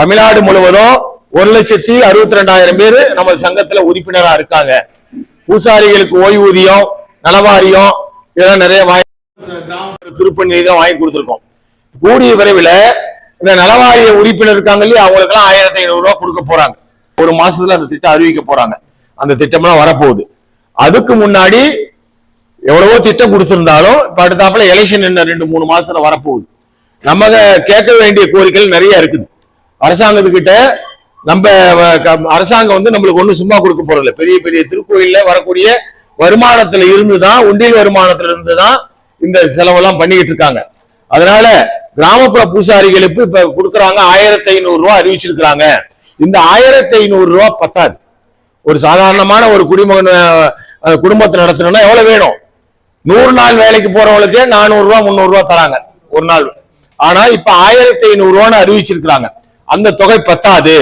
தமிழ்நாடு முழுவதும் ஒரு லட்சத்தி அறுபத்தி ரெண்டாயிரம் பேர் நம்ம சங்கத்துல உறுப்பினரா இருக்காங்க. பூசாரிகளுக்கு ஓய்வூதியம் நலவாரியம் இதெல்லாம் நிறைய வாங்கி கிராமப்புற திருப்பணி தான் வாங்கி கொடுத்துருக்கோம். கூடிய விரைவில் இந்த நலவாரிய உறுப்பினர் இருக்காங்க இல்லையா அவங்களுக்கு எல்லாம் ஆயிரத்தி ஐநூறு ரூபா கொடுக்க போறாங்க. ஒரு மாசத்துல அந்த திட்டம் அறிவிக்க போறாங்க. அந்த திட்டம்லாம் வரப்போகுது. அதுக்கு முன்னாடி எவ்வளவோ திட்டம் கொடுத்திருந்தாலும் இப்போ அடுத்தாப்புல எலெக்ஷன் என்ன ரெண்டு மூணு மாசத்துல வரப்போகுது. நம்ம கேட்க வேண்டிய கோரிக்கைகள் நிறைய இருக்குது. அரசாங்கத்துக்கிட்ட நம்ம க- அரசாங்கம் வந்து நம்மளுக்கு ஒன்றும் சும்மா கொடுக்க போறதில்ல. பெரிய பெரிய திருக்கோயிலில் வரக்கூடிய வருமானத்துல இருந்து தான் உண்டியல் வருமானத்துல இருந்து தான் இந்த செலவெல்லாம் பண்ணிக்கிட்டு இருக்காங்க. அதனால கிராமப்புற பூசாரிகளுக்கு இப்ப கொடுக்குறாங்க ஆயிரத்தி ஐநூறு ரூபா அறிவிச்சிருக்கிறாங்க. இந்த ஆயிரத்தி ஐநூறு ரூபா பத்தாது. ஒரு சாதாரணமான ஒரு குடிமகன் குடும்பத்தை நடத்தணும்னா எவ்வளவு வேணும்? நூறு நாள் வேலைக்கு போறவங்களுக்கே நானூறு ரூபா முந்நூறு ரூபா தராங்க ஒரு நாள். ஆனா இப்ப ஆயிரத்தி ஐநூறு ரூபான்னு அறிவிச்சிருக்கிறாங்க. அந்த தொகை பத்தாது.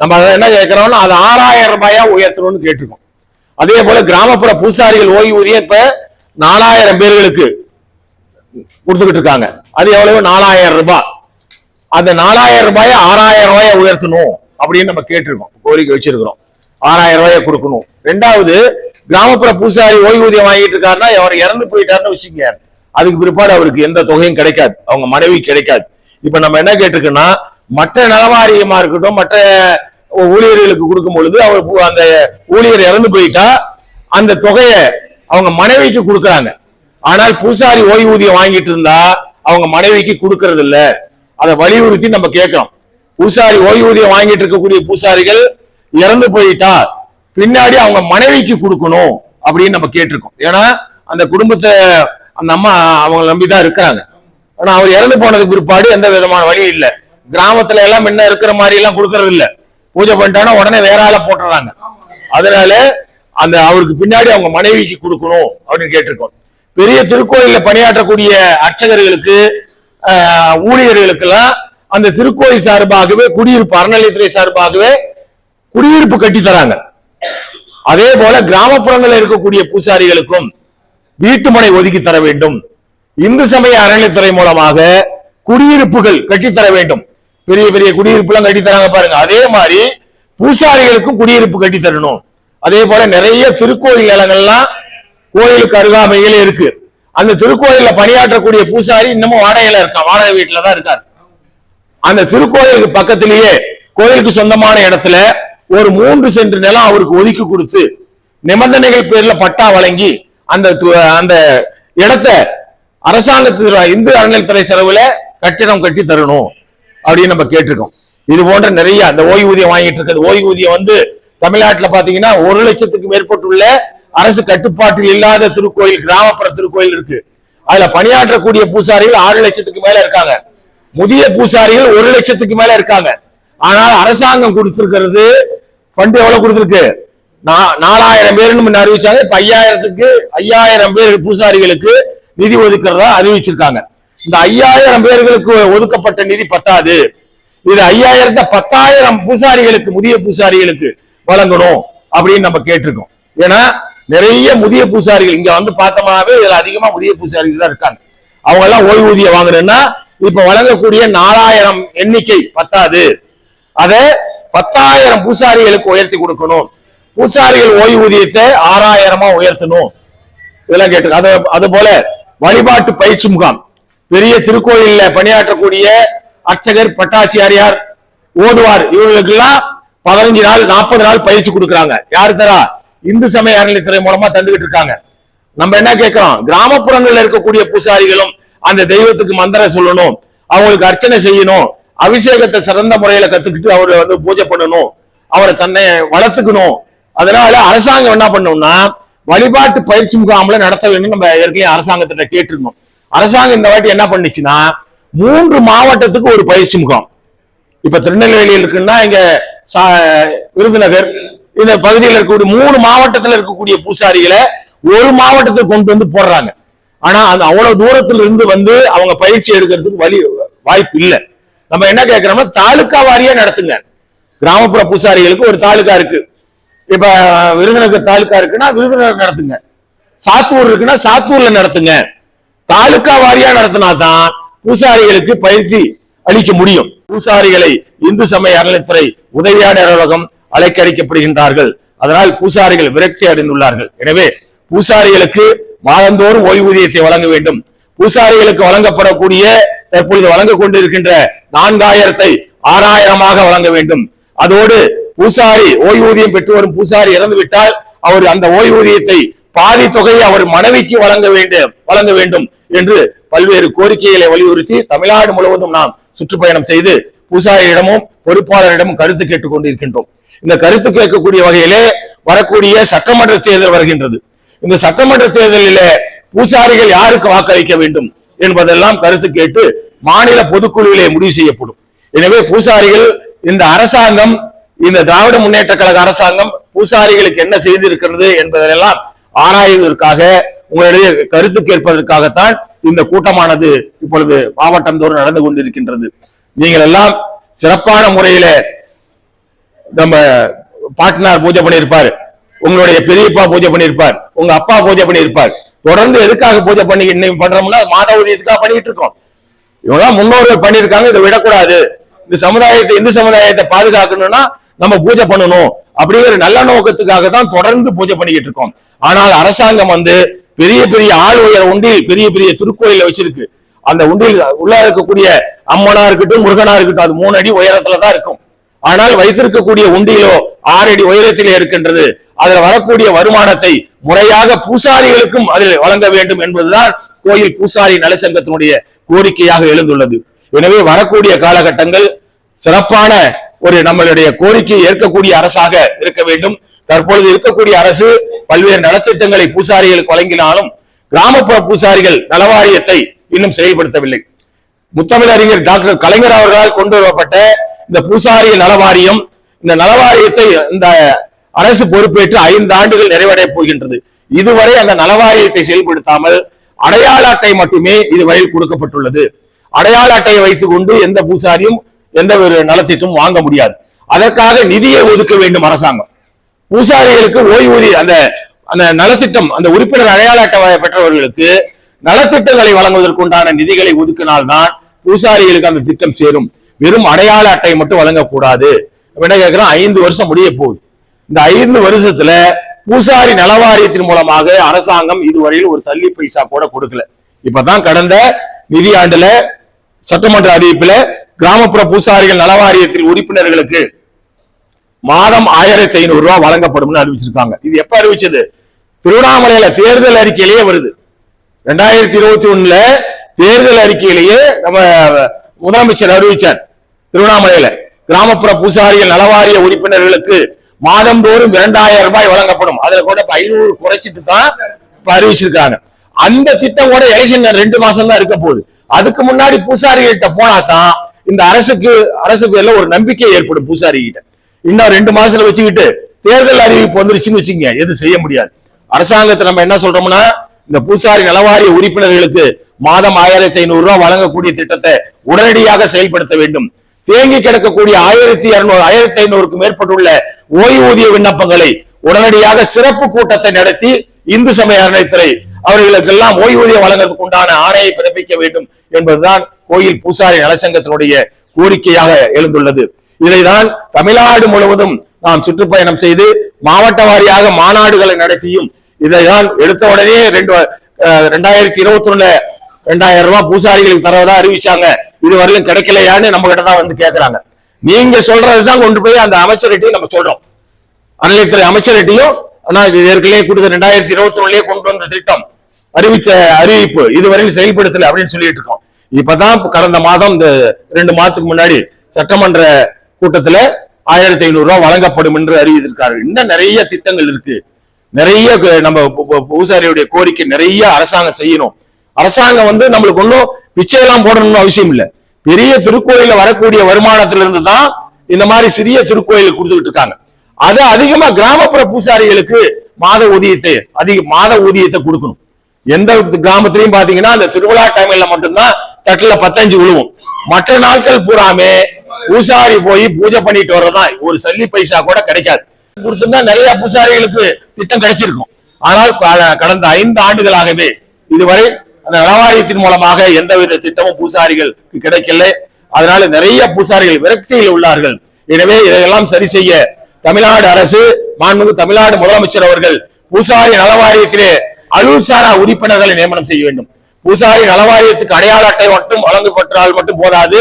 நம்ம அதை என்ன கேட்கிறோம்னா அது ஆறாயிரம் ரூபாயா உயர்த்தணும்னு கேட்டிருக்கோம். அதே போல கிராமப்புற பூசாரிகள் ஓய்வூதியம் இப்ப நாலாயிரம் பேர்களுக்கு கொடுத்துக்கிட்டு இருக்காங்க. அது எவ்வளவு? நாலாயிரம் ரூபாய் அந்த நாலாயிரம் ரூபாயை ஆறாயிரம் ரூபாயை உயர்த்தணும் அப்படின்னு நம்ம கேட்டிருக்கோம். கோரிக்கை வச்சிருக்கிறோம். ஆறாயிரம் ரூபாயை கொடுக்கணும். ரெண்டாவது கிராமப்புற பூசாரி ஓய்வூதியம் வாங்கிட்டு இருக்காருன்னா அவர் இறந்து போயிட்டாருன்னு வச்சுங்க அதுக்கு பிற்பாடு அவருக்கு எந்த தொகையும் கிடைக்காது. அவங்க மனைவி கிடைக்காது. இப்ப நம்ம என்ன கேட்டிருக்கோம்னா மற்ற நலவாரியமா இருக்கட்டும் மற்ற ஊழியர்களுக்கு கொடுக்கும் பொழுது அவர் பு- அந்த ஊழியர் இறந்து போயிட்டா அந்த தொகையை அவங்க மனைவிக்கு கொடுக்கறாங்க. ஆனால் பூசாரி ஓய்வூதியம் வாங்கிட்டு இருந்தா அவங்க மனைவிக்கு கொடுக்கறது இல்ல அதை வலியுறுத்தி நம்ம கேட்கிறோம். பூசாரி ஓய்வூதியம் வாங்கிட்டு இருக்கக்கூடிய பூசாரிகள் இறந்து போயிட்டா பின்னாடி அவங்க மனைவிக்கு கொடுக்கணும் அப்படின்னு நம்ம கேட்டிருக்கோம். ஏன்னா அந்த குடும்பத்தை அந்த அம்மா அவங்களை நம்பிதான் இருக்கிறாங்க. ஆனா அவர் இறந்து போனதுக்கு பிற்பாடு எந்த விதமான வழியும் இல்லை. கிராமத்துல எல்லாம் முன்ன இருக்கிற மாதிரி எல்லாம் கொடுக்கறது இல்ல பூஜை பண்ணிட்டானா உடனே வேற ஆளை போட்டுறாங்க. அதனால அந்த அவருக்கு பின்னாடி அவங்க மனைவிக்கு கொடுக்கணும் அப்படின்னு கேட்டிருக்கோம். பெரிய திருக்கோயில்ல பணியாற்றக்கூடிய அர்ச்சகர்களுக்கு ஊழியர்களுக்கு எல்லாம் அந்த திருக்கோயில் சார்பாகவே குடியிருப்பு அறநிலையத்துறை சார்பாகவே குடியிருப்பு கட்டி தராங்க. அதே போல கிராமப்புறங்களில் இருக்கக்கூடிய பூசாரிகளுக்கும் வீட்டுமனை ஒதுக்கி தர வேண்டும். இந்து சமய அறநிலைத்துறை மூலமாக குடியிருப்புகள் கட்டித்தர வேண்டும். பெரிய பெரிய குடியிருப்புலாம் கட்டி தராங்க பாருங்க. அதே மாதிரி பூசாரிகளுக்கும் குடியிருப்பு கட்டி தரணும். அதே போல நிறைய திருக்கோயில் நிலங்கள்லாம் கோயிலுக்கு அருகாமையில இருக்கு. அந்த திருக்கோயில்ல பணியாற்றக்கூடிய பூசாரி இன்னமும் வாடகையில இருக்கான். வாடகை வீட்டுல தான் இருக்கார். அந்த திருக்கோயிலுக்கு பக்கத்திலேயே கோயிலுக்கு சொந்தமான இடத்துல ஒரு மூன்று சென்று நிலம் அவருக்கு ஒதுக்கி கொடுத்து நிபந்தனைகள் பேர்ல பட்டா வழங்கி அந்த து- அந்த இடத்த அரசாங்கத்து இந்து அறநிலைத்துறை செலவுல கட்டிடம் கட்டி தரணும். அப்படின்னு நம்ம கேட்டிருக்கோம். இது போன்ற நிறைய அந்த ஓய்வூதியம் வாங்கிட்டு இருக்கிறது. ஓய்வூதியம் வந்து தமிழ்நாட்டில் பாத்தீங்கன்னா ஒரு லட்சத்துக்கு மேற்பட்டுள்ள அரசு கட்டுப்பாட்டில் இல்லாத திருக்கோயில் கிராமப்புற திருக்கோயில் இருக்கு. அதுல பணியாற்றக்கூடிய பூசாரிகள் ஆறு லட்சத்துக்கு மேல இருக்காங்க. முதிய பூசாரிகள் ஒரு லட்சத்துக்கு மேல இருக்காங்க. ஆனால் அரசாங்கம் கொடுத்திருக்கிறது ஃபண்ட் எவ்வளவு கொடுத்திருக்கு? நா- நாலாயிரம் பேர்னு முன்ன அறிவிச்சாங்க. இப்ப ஐயாயிரத்துக்கு ஐயாயிரம் பேர் பூசாரிகளுக்கு நிதி ஒதுக்கிறதா அறிவிச்சிருக்காங்க. இந்த ஐயாயிரம் பேர்களுக்கு ஒதுக்கப்பட்ட நிதி பத்தாது. இது ஐயாயிரத்த பத்தாயிரம் பூசாரிகளுக்கு முதிய பூசாரிகளுக்கு வழங்கணும் அப்படின்னு நம்ம கேட்டிருக்கோம். ஏன்னா நிறைய முதிய பூசாரிகள் இங்க வந்து பார்த்தோம்னாவே இதுல அதிகமா முதிய பூசாரிகள் தான் இருக்காங்க. அவங்க எல்லாம் ஓய்வூதியம் வாங்கணும்னா இப்ப வழங்கக்கூடிய நாலாயிரம் எண்ணிக்கை பத்தாது. அதை பத்தாயிரம் பூசாரிகளுக்கு உயர்த்தி கொடுக்கணும். பூசாரிகள் ஓய்வூதியத்தை ஆறாயிரமா உயர்த்தணும். இதெல்லாம் கேட்டு அது அது போல வழிபாட்டு பயிற்சி முகாம். பெரிய திருக்கோயில்ல பணியாற்றக்கூடிய அர்ச்சகர் பட்டாச்சியாரியார் ஓதுவார் இவங்களுக்கெல்லாம் பதினஞ்சு நாள் நாற்பது நாள் பயிற்சி கொடுக்குறாங்க. யாரு தரா இந்து சமய அறநிலைத்துறை மூலமா தந்துகிட்டு இருக்காங்க. நம்ம என்ன கேட்கிறோம்? கிராமப்புறங்கள்ல இருக்கக்கூடிய பூசாரிகளும் அந்த தெய்வத்துக்கு மந்திரம் சொல்லணும். அவங்களுக்கு அர்ச்சனை செய்யணும். அபிஷேகத்தை சிறந்த முறையில கத்துக்கிட்டு அவரை வந்து பூஜை பண்ணணும். அவரை தன்னை வளர்த்துக்கணும். அதனால அரசாங்கம் என்ன பண்ணணும்னா வழிபாட்டு பயிற்சி முகாம்ல நடத்த வேண்டும் நம்ம ஏற்கனவே அரசாங்கத்திட்ட கேட்டிருந்தோம். அரசாங்கம் இந்த வாட்டி என்ன பண்ணுச்சுன்னா மூன்று மாவட்டத்துக்கு ஒரு பயிற்சி முகாம். இப்ப திருநெல்வேலியில் இருக்குன்னா இங்க சா- விருதுநகர் இந்த பகுதியில் இருக்கக்கூடிய மூணு மாவட்டத்தில் இருக்கக்கூடிய பூசாரிகளை ஒரு மாவட்டத்துக்கு கொண்டு வந்து போடுறாங்க. ஆனா அந்த அவ்வளவு தூரத்துல இருந்து வந்து அவங்க பயிற்சி எடுக்கிறதுக்கு வழி வாய்ப்பு இல்லை. நம்ம என்ன கேட்கிறோம்னா தாலுக்கா வாரியா நடத்துங்க. கிராமப்புற பூசாரிகளுக்கு ஒரு தாலுக்கா இருக்கு. இப்ப விருதுநகர் தாலுக்கா இருக்குன்னா விருதுநகர் நடத்துங்க. சாத்தூர் இருக்குன்னா சாத்தூர்ல நடத்துங்க. தாலுக்கா வாரியா நடத்தினா தான் பூசாரிகளுக்கு பயிற்சி அளிக்க முடியும். பூசாரிகளை இந்து சமய அறநிலைத்துறை உதவியாட அலுவலகம் அழைக்கடிக்கப்படுகின்றார்கள். அதனால் பூசாரிகள் விரக்தி அடைந்துள்ளார்கள். எனவே பூசாரிகளுக்கு மாதந்தோறும் ஓய்வூதியத்தை வழங்க வேண்டும். பூசாரிகளுக்கு வழங்கப்படக்கூடிய தற்பொழுது வழங்க கொண்டிருக்கின்ற நான்காயிரத்தை ஆறாயிரமாக வழங்க வேண்டும். அதோடு பூசாரி ஓய்வூதியம் பெற்று வரும் பூசாரி இறந்துவிட்டால் அவர் அந்த ஓய்வூதியத்தை பாதி தொகையை அவர் மனைவிக்கு வழங்க வேண்டும் வழங்க வேண்டும். என்று பல்வேறு கோரிக்கைகளை வலியுறுத்தி தமிழ்நாடு முழுவதும் நாம் சுற்றுப்பயணம் செய்து பூசாரியிடமும் பொறுப்பாளரிடமும் கருத்து கேட்டுக் கொண்டிருக்கின்றோம். இந்த கருத்து கேட்கக்கூடிய வகையிலே வரக்கூடிய சட்டமன்ற தேர்தல் வருகின்றது. இந்த சட்டமன்ற தேர்தலிலே பூசாரிகள் யாருக்கு வாக்களிக்க வேண்டும் என்பதெல்லாம் கருத்து கேட்டு மாநில பொதுக்குழுவிலே முடிவு செய்யப்படும். எனவே பூசாரிகள் இந்த அரசாங்கம் இந்த திராவிட முன்னேற்ற கழக அரசாங்கம் பூசாரிகளுக்கு என்ன செய்திருக்கிறது என்பதெல்லாம் ஆராய்வதற்காக உங்களுடைய கருத்து கேட்பதற்காகத்தான் இந்த கூட்டமானது இப்பொழுது மாவட்டம் தோறும் நடந்து கொண்டிருக்கின்றது. நீங்கள் எல்லாம் சிறப்பான முறையில நம்ம பாட்னார் பூஜை பண்ணியிருப்பார். உங்களுடைய பெரியப்பா பூஜை பண்ணியிருப்பார். உங்க அப்பா பூஜை பண்ணியிருப்பார். தொடர்ந்து எதுக்காக பூஜை பண்ணி இன்னைக்கு பண்றோம்னா மாதவதி எதுக்காக பண்ணிட்டு இருக்கோம். இவங்க முன்னோர்கள் பண்ணியிருக்காங்க இதை விடக்கூடாது. இந்த சமுதாயத்தை இந்து சமுதாயத்தை பாதுகாக்கணும்னா நம்ம பூஜை பண்ணணும். அப்படிங்கிற நல்ல நோக்கத்துக்காக தான் தொடர்ந்து பூஜை பண்ணிக்கிட்டு இருக்கோம். ஆனால் அரசாங்கம் வந்து பெரிய பெரிய ஆள் உயர உண்டில் பெரிய பெரிய திருக்கோயில வச்சிருக்கு. அந்த உண்டில் உள்ள இருக்கக்கூடிய அம்மனா இருக்கட்டும் முருகனா இருக்கட்டும் அது மூணு அடி உயரத்துல தான் இருக்கும். ஆனால் வைத்திருக்கக்கூடிய உண்டியிலோ ஆறு அடி உயரத்திலே இருக்கின்றது. அதில் வரக்கூடிய வருமானத்தை முறையாக பூசாரிகளுக்கும் அதில் வழங்க வேண்டும் என்பதுதான் கோயில் பூசாரி நலசங்கத்தினுடைய கோரிக்கையாக எழுந்துள்ளது. எனவே வரக்கூடிய காலகட்டங்கள் சிறப்பான ஒரு நம்மளுடைய கோரிக்கையை ஏற்கக்கூடிய அரசாக இருக்க வேண்டும். தற்பொழுது இருக்கக்கூடிய அரசு பல்வேறு நலத்திட்டங்களை பூசாரிகளுக்கு வழங்கினாலும் கிராமப்புற பூசாரிகள் நலவாரியத்தை இன்னும் செயல்படுத்தவில்லை. முத்தமிழறிஞர் டாக்டர் கலைஞர் அவர்களால் கொண்டு வரப்பட்ட இந்த பூசாரி நலவாரியம் இந்த நலவாரியத்தை இந்த அரசு பொறுப்பேற்று ஐந்து ஆண்டுகள் நிறைவடைய போகின்றது. இதுவரை அந்த நலவாரியத்தை செயல்படுத்தாமல் அடையாள அட்டை மட்டுமே இதுவரையில் கொடுக்கப்பட்டுள்ளது. அடையாள அட்டையை வைத்துக் கொண்டு எந்த பூசாரியும் எந்த ஒரு நலத்திட்டமும் வாங்க முடியாது. அதற்காக நிதியை ஒதுக்க வேண்டும் அரசாங்கம். பூசாரிகளுக்கு ஓய்வூதிய அந்த அந்த நலத்திட்டம் அந்த உறுப்பினர் அடையாள அட்டை பெற்றவர்களுக்கு நலத்திட்டங்களை வழங்குவதற்குண்டான நிதிகளை ஒதுக்கினால்தான் பூசாரிகளுக்கு அந்த திட்டம் சேரும். வெறும் அடையாள அட்டை மட்டும் வழங்கக்கூடாது. அப்ப என்ன கேட்கிறோம்? ஐந்து வருஷம் முடிய போகுது. இந்த ஐந்து வருஷத்துல பூசாரி நலவாரியத்தின் மூலமாக அரசாங்கம் இதுவரையில் ஒரு சல்லி பைசா கூட கொடுக்கல. இப்பதான் கடந்த நிதியாண்டுல சட்டமன்ற அறிவிப்புல கிராமப்புற பூசாரிகள் நலவாரியத்தில் உறுப்பினர்களுக்கு மாதம் ஆயிரத்தி ஐநூறு ரூபாய் வழங்கப்படும்னு அறிவிச்சிருக்காங்க. இது எப்ப அறிவிச்சது? திருவண்ணாமலையில தேர்தல் அறிக்கையிலேயே வருது. ரெண்டாயிரத்தி இருபத்தி ஒண்ணுல தேர்தல் அறிக்கையிலேயே நம்ம முதலமைச்சர் அறிவிச்சார். திருவண்ணாமலையில கிராமப்புற பூசாரிகள் நலவாரிய உறுப்பினர்களுக்கு மாதந்தோறும் இரண்டாயிரம் ரூபாய் வழங்கப்படும். அதுல கூட ஐநூறு குறைச்சிட்டு தான் இப்ப அறிவிச்சிருக்காங்க. அந்த திட்டம் கூட எலெக்ஷன் ரெண்டு மாசம் தான் இருக்க போகுது. அதுக்கு முன்னாடி பூசாரிகிட்ட போனா தான் இந்த அரசுக்கு அரசுக்கு எல்லாம் ஒரு நம்பிக்கை ஏற்படும் பூசாரி கிட்ட இன்னும் ரெண்டு மாசத்துல வச்சுக்கிட்டு தேர்தல் அறிவிப்பு வந்துருச்சுன்னு வச்சுங்க எது செய்ய முடியாது. அரசாங்கத்தை நம்ம என்ன சொல்றோம்னா இந்த பூசாரி நலவாரிய உறுப்பினர்களுக்கு மாதம் ஆயிரத்தி ஐநூறு ரூபாய் வழங்கக்கூடிய திட்டத்தை உடனடியாக செயல்படுத்த வேண்டும். தேங்கி கிடக்கக்கூடிய ஆயிரத்தி இருநூறு ஆயிரத்தி ஐநூறுக்கும் மேற்பட்டுள்ள ஓய்வூதிய விண்ணப்பங்களை உடனடியாக சிறப்பு கூட்டத்தை நடத்தி இந்து சமய அறநிலைத்துறை அவர்களுக்கெல்லாம் ஓய்வூதியம் வழங்குவதற்கு உண்டான ஆணையை பிறப்பிக்க வேண்டும் என்பதுதான் கோயில் பூசாரி நலச்சங்கத்தினுடைய கோரிக்கையாக எழுந்துள்ளது. இதைதான் தமிழ்நாடு முழுவதும் நாம் சுற்றுப்பயணம் செய்து மாவட்ட வாரியாக மாநாடுகளை நடத்தியும் இதைதான் எடுத்த உடனே ரெண்டு ரெண்டாயிரத்தி இருபத்தி ஒண்ணுல ரெண்டாயிரம் ரூபாய் பூசாரிகளுக்கு தரவதா அறிவிச்சாங்க. இதுவரையிலும் கிடைக்கலையான்னு நம்ம கிட்ட தான் வந்து கேட்கறாங்க நீங்க சொல்றதுதான் கொண்டு போய் அந்த அமைச்சர்கிட்டையும் நம்ம சொல்றோம். அறநிலையத்துறை அமைச்சர்கிட்டையும் ஆனா இது ஏற்கனவே கொடுத்த ரெண்டாயிரத்தி இருபத்தி ஒண்ணுலயே கொண்டு வந்த திட்டம் அறிவித்த அறிவிப்பு இதுவரையில் செயல்படுத்தல அப்படின்னு சொல்லிட்டு இருக்கோம். இப்பதான் கடந்த மாதம் இந்த ரெண்டு மாதத்துக்கு முன்னாடி சட்டமன்ற கூட்டத்துல ஆயிரத்தி ஐநூறு ரூபாய் வழங்கப்படும் என்று அறிவித்திருக்கார்கள் இன்னும் நிறைய திட்டங்கள் இருக்கு. நிறைய நம்ம பூசாரியுடைய கோரிக்கை நிறைய அரசாங்கம் செய்யணும். அரசாங்கம் வந்து நம்மளுக்கு ஒன்றும் பிச்சையெல்லாம் போடணும்னு அவசியம் இல்லை. பெரிய திருக்கோயில வரக்கூடிய வருமானத்திலிருந்து தான் இந்த மாதிரி சிறிய திருக்கோயில் கொடுத்துக்கிட்டு இருக்காங்க. அது அதிகமா கிராமப்புற பூசாரிகளுக்கு மாத ஊதியத்தை அதிக மாத ஊதியத்தை கொடுக்கணும். எந்த கிராமத்திலையும் பாத்தீங்கன்னா அந்த திருவிழா டைம்ல மட்டும்தான் தட்டுல பத்தஞ்சு விழுவும் மற்ற நாட்கள் பூராமே பூசாரி போய் பூஜை பண்ணிட்டு வர்றதுதான் ஒரு சல்லி பைசா கூட கிடைக்காது. கொடுத்திருந்தா நிறைய பூசாரிகளுக்கு திட்டம் கிடைச்சிருக்கும். ஆனால் கடந்த ஐந்து ஆண்டுகளாகவே இதுவரை அந்த நலவாரியத்தின் மூலமாக எந்தவித திட்டமும் பூசாரிகள் கிடைக்கல அதனால நிறைய பூசாரிகள் விரக்தியில் உள்ளார்கள். எனவே இதையெல்லாம் சரி செய்ய தமிழ்நாடு அரசு மாண்புமிகு தமிழ்நாடு முதலமைச்சர் அவர்கள் பூசாரி நலவாரியத்திலே அலுவல்சாரா உறுப்பினர்களை நியமனம் செய்ய வேண்டும். பூசாரி நலவாரியத்துக்கு அடையாள அட்டை மட்டும் வழங்கப்பட்டால் மட்டும் போதாது.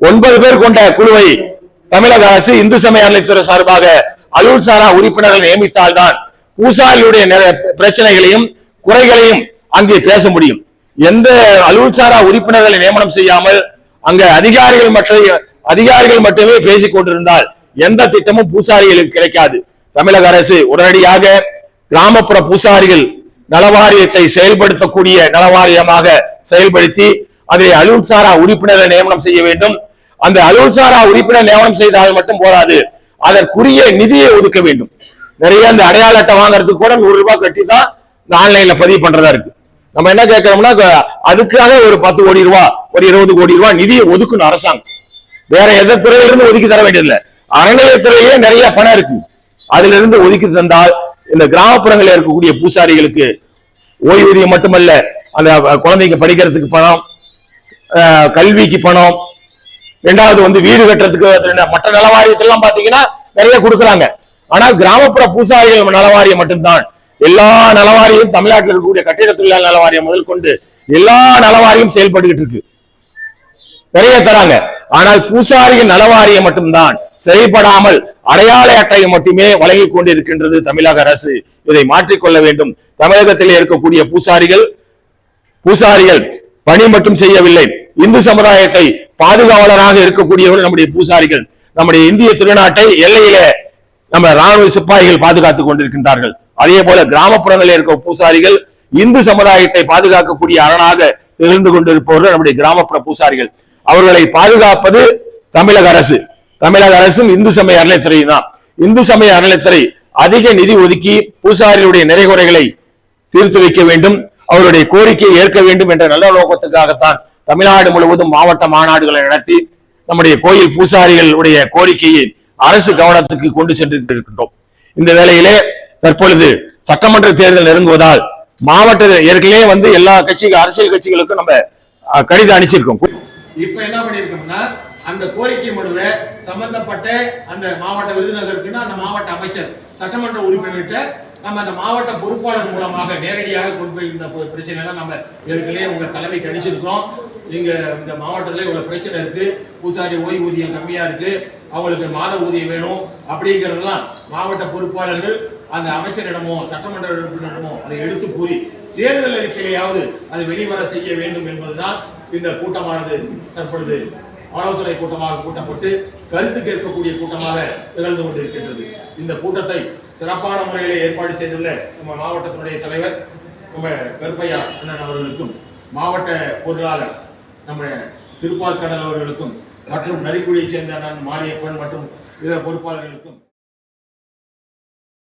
ஒன்பது பேர் கொண்ட குழுவை தமிழக அரசு இந்து சமய அறநிலைத்துறை சார்பாக அலுவல்சாரா உறுப்பினர்கள் நியமித்தால்தான் பூசாரியுடைய பிரச்சனைகளையும் குறைகளையும் அங்கே பேச முடியும். எந்த அலுவல்சாரா உறுப்பினர்களை நியமனம் செய்யாமல் அங்க அதிகாரிகள் மட்டும் அதிகாரிகள் மட்டுமே பேசிக் கொண்டிருந்தால் எந்த திட்டமும் பூசாரிகளுக்கு கிடைக்காது. தமிழக அரசு உடனடியாக கிராமப்புற பூசாரிகள் நலவாரியத்தை செயல்படுத்தக்கூடிய நலவாரியமாக செயல்படுத்தி அதை அலுவல்சாரா உறுப்பினரை நியமனம் செய்ய வேண்டும். அந்த அலுவல்சாரா உறுப்பினர் நியமனம் செய்தால் மட்டும் போதாது. அதற்குரிய நிதியை ஒதுக்க வேண்டும். நிறைய அந்த அடையாள அட்டை வாங்குறதுக்கு கூட நூறு ரூபாய் கட்டி தான் இந்த ஆன்லைன்ல பதிவு பண்றதா இருக்கு. நம்ம என்ன கேட்கிறோம்னா அதுக்காக ஒரு பத்து கோடி ரூபாய் ஒரு இருபது கோடி ரூபாய் நிதியை ஒதுக்கணும் அரசாங்கம். வேற எந்த துறையிலிருந்து ஒதுக்கி தர வேண்டியதில்லை. அறநிலையத்துறையிலே நிறைய பணம் இருக்கு. அதுல இருந்து ஒதுக்கி தந்தால் இந்த கிராமப்புறங்களில் இருக்கக்கூடிய பூசாரிகளுக்கு ஓய்வூதியம் மட்டுமல்ல அந்த குழந்தைங்க படிக்கிறதுக்கு பணம் கல்விக்கு பணம் ரெண்டாவது வந்து வீடு கட்டுறதுக்கு மற்ற நலவாரியத்தெல்லாம் பாத்தீங்கன்னா நிறைய கொடுக்குறாங்க. ஆனா கிராமப்புற பூசாரிகள் நலவாரியம் மட்டும்தான். எல்லா நலவாரியும் தமிழ்நாட்டில் இருக்கக்கூடிய கட்டிட தொழிலாளர் நலவாரியம் முதல் கொண்டு எல்லா நலவாரியும் செயல்பட்டுக்கிட்டு இருக்கு. நிறைய தராங்க. ஆனால் பூசாரியின் நலவாரியம் மட்டும்தான். செயல்படாமல் அடையாள அட்டையை மட்டுமே வழங்கிக் கொண்டிருக்கின்றது தமிழக அரசு. இதை மாற்றிக்கொள்ள வேண்டும். தமிழகத்தில் இருக்கக்கூடிய பூசாரிகள் பூசாரிகள் பணி மட்டும் செய்யவில்லை. இந்து சமுதாயத்தை பாதுகாவலராக இருக்கக்கூடியவர்கள் நம்முடைய பூசாரிகள். நம்முடைய இந்திய திருநாட்டை எல்லையிலே நம்ம ராணுவ சிப்பாய்கள் பாதுகாத்துக் கொண்டிருக்கின்றார்கள். அதே போல கிராமப்புறங்களில் இருக்க பூசாரிகள் இந்து சமுதாயத்தை பாதுகாக்கக்கூடிய அரணாக திகழ்ந்து கொண்டிருப்பவர்கள் நம்முடைய கிராமப்புற பூசாரிகள். அவர்களை பாதுகாப்பது தமிழக அரசு. தமிழக அரசும் இந்து சமய அறநிலைத்துறை தான். இந்து சமய அறநிலைத்துறை அதிக நிதி ஒதுக்கி பூசாரியுடைய நிறைகுறைகளை தீர்த்து வைக்க வேண்டும். அவருடைய கோரிக்கையை ஏற்க வேண்டும் என்ற நல்ல நோக்கத்துக்காகத்தான் தமிழ்நாடு முழுவதும் மாவட்ட மாநாடுகளை நடத்தி நம்முடைய கோயில் பூசாரிகளுடைய கோரிக்கையை அரசு கவனத்துக்கு கொண்டு சென்று இருக்கின்றோம் இந்த வேளையிலே தற்பொழுது சட்டமன்ற தேர்தல் நெருங்குவதால் மாவட்ட ஏற்கனவே வந்து எல்லா கட்சிகள் அரசியல் கட்சிகளுக்கும் நம்ம அஹ், கடிதம் அனுப்பிச்சிருக்கோம். இப்ப என்ன பண்ணிருக்கோம்னா அந்த கோரிக்கை மனுவை சம்பந்தப்பட்ட அந்த மாவட்ட விருதுநகருக்குன்னா அந்த மாவட்ட அமைச்சர் சட்டமன்ற உறுப்பினர்கிட்ட நம்ம அந்த மாவட்ட பொறுப்பாளர் மூலமாக நேரடியாக கொண்டு போய் இந்த பிரச்சனைலாம் நம்ம ஏற்கனவே உங்க தலைமைக்கு அடிச்சிருக்கோம் இங்க இந்த மாவட்டத்தில் இவ்வளவு பிரச்சனை இருக்கு. பூசாரி ஓய்வூதியம் கம்மியா இருக்கு. அவங்களுக்கு மாத ஊதியம் வேணும் அப்படிங்கறதெல்லாம் மாவட்ட பொறுப்பாளர்கள் அந்த அமைச்சரிடமோ சட்டமன்ற உறுப்பினரிடமோ அதை எடுத்து கூறி தேர்தல் அறிக்கையிலேயாவது அதை வெளிவர செய்ய வேண்டும் என்பதுதான் இந்த கூட்டமானது தற்பொழுது ஆலோசனை கூட்டமாக கூட்டப்பட்டு கருத்து கேட்கக்கூடிய கூட்டமாக திகழ்ந்து கொண்டிருக்கின்றது. இந்த கூட்டத்தை சிறப்பான முறையில் ஏற்பாடு செய்துள்ள நம்ம மாவட்டத்தினுடைய தலைவர் நம்ம கருப்பையா அண்ணன் அவர்களுக்கும் மாவட்ட பொருளாளர் நம்ம திருப்பால் கடல் அவர்களுக்கும் மற்றும் நரிக்குடியைச் சேர்ந்த அண்ணன் மாரியப்பன் மற்றும் இதர பொறுப்பாளர்களுக்கும்